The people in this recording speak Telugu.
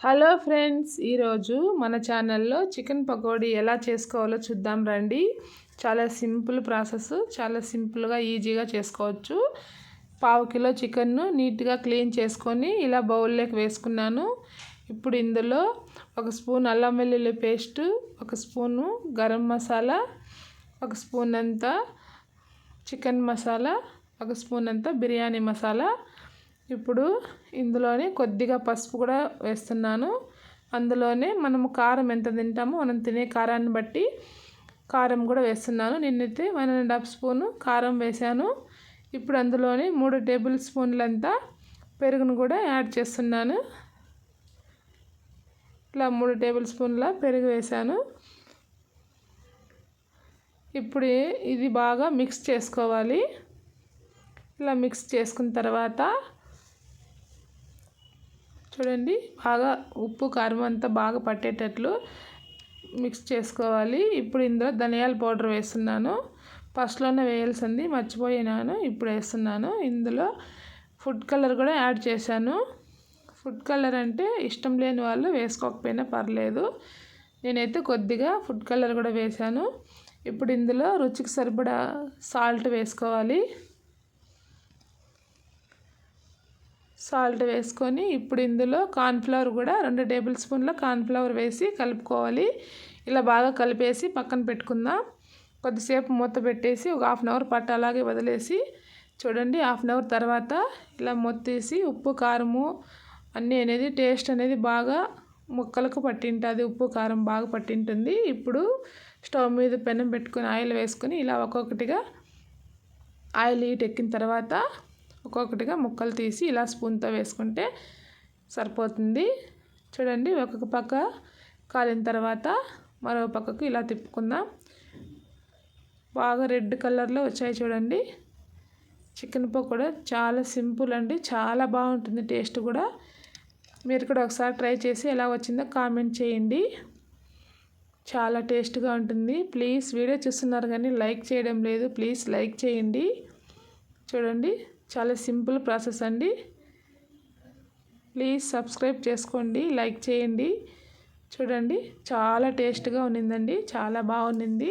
హలో ఫ్రెండ్స్ ఈరోజు మన ఛానల్లో చికెన్ పకోడీ ఎలా చేసుకోవాలో చూద్దాం రండి. చాలా సింపుల్ ప్రాసెస్ చాలా సింపుల్గా ఈజీగా చేసుకోవచ్చు. పావు కిలో చికెన్ను నీట్గా క్లీన్ చేసుకొని ఇలా బౌల్లోకి వేసుకున్నాను. ఇప్పుడు ఇందులో ఒక స్పూన్ అల్లం వెల్లుల్లి పేస్టు ఒక స్పూను గరం మసాలా ఒక స్పూన్ అంతా చికెన్ మసాలా ఒక స్పూన్ అంతా బిర్యానీ మసాలా ఇప్పుడు ఇందులోనే కొద్దిగా పసుపు కూడా వేస్తున్నాను. అందులోనే మనము కారం ఎంత తింటామో మనం తినే కారాన్ని బట్టి కారం కూడా వేస్తున్నాను. నిన్నైతే వన్ అండ్ హాఫ్ స్పూను కారం వేసాను ఇప్పుడు అందులోనే మూడు టేబుల్ స్పూన్లంతా పెరుగును కూడా యాడ్ చేస్తున్నాను. ఇట్లా మూడు టేబుల్ స్పూన్ల పెరుగు వేసాను ఇప్పుడు ఇది బాగా మిక్స్ చేసుకోవాలి. ఇలా మిక్స్ చేసుకున్న తర్వాత చూడండి. బాగా ఉప్పు కారం అంతా బాగా పట్టేటట్లు మిక్స్ చేసుకోవాలి. ఇప్పుడు ఇందులో ధనియాల పౌడర్ వేస్తున్నాను. ఫస్ట్లోనే వేయాల్సింది మర్చిపోయినాను ఇప్పుడు వేస్తున్నాను. ఇందులో ఫుడ్ కలర్ కూడా యాడ్ చేశాను. ఫుడ్ కలర్ అంటే ఇష్టం లేని వాళ్ళు వేసుకోకపోయినా పర్లేదు. నేనైతే కొద్దిగా ఫుడ్ కలర్ కూడా వేశాను. ఇప్పుడు ఇందులో రుచికి సరిపడా సాల్ట్ వేసుకోవాలి. సాల్ట్ వేసుకొని ఇప్పుడు ఇందులో కార్న్ఫ్లవర్ కూడా రెండు టేబుల్ స్పూన్ల కార్న్ఫ్లవర్ వేసి కలుపుకోవాలి. ఇలా బాగా కలిపేసి పక్కన పెట్టుకుందాం. కొద్దిసేపు మూత పెట్టేసి ఒక హాఫ్ అన్ అవర్ పట్టు అలాగే వదిలేసి చూడండి హాఫ్ అన్ అవర్ తర్వాత ఇలా మొత్తేసి ఉప్పు కారము అన్నీ అనేది టేస్ట్ అనేది బాగా ముక్కలకు పట్టింటుంది. ఉప్పు కారం బాగా పట్టింటుంది. ఇప్పుడు స్టవ్ మీద పెనం పెట్టుకొని ఆయిల్ వేసుకొని ఇలా ఒక్కొక్కటిగా ఆయిల్ హీట్ ఎక్కిన తర్వాత ఒక్కొక్కటిగా ముక్కలు తీసి ఇలా స్పూన్తో వేసుకుంటే సరిపోతుంది. చూడండి ఒక్కొక్క పక్క కాలిన తర్వాత మరో పక్కకు ఇలా తిప్పుకుందాం. బాగా రెడ్ కలర్లో వచ్చాయి చూడండి. చికెన్ పకోడా చాలా సింపుల్ అండి చాలా బాగుంటుంది టేస్ట్ కూడా. మీరు కూడా ఒకసారి ట్రై చేసి ఎలా వచ్చిందో కామెంట్ చేయండి. చాలా టేస్ట్గా ఉంటుంది. ప్లీజ్ వీడియో చూస్తున్నారు కానీ లైక్ చేయడం లేదు. ప్లీజ్ లైక్ చేయండి. చూడండి. చాలా సింపుల్ ప్రాసెస్ అండి. ప్లీజ్ సబ్స్క్రైబ్ చేసుకోండి లైక్ చేయండి. చూడండి చాలా టేస్ట్గా ఉన్నిందండి చాలా బాగుంది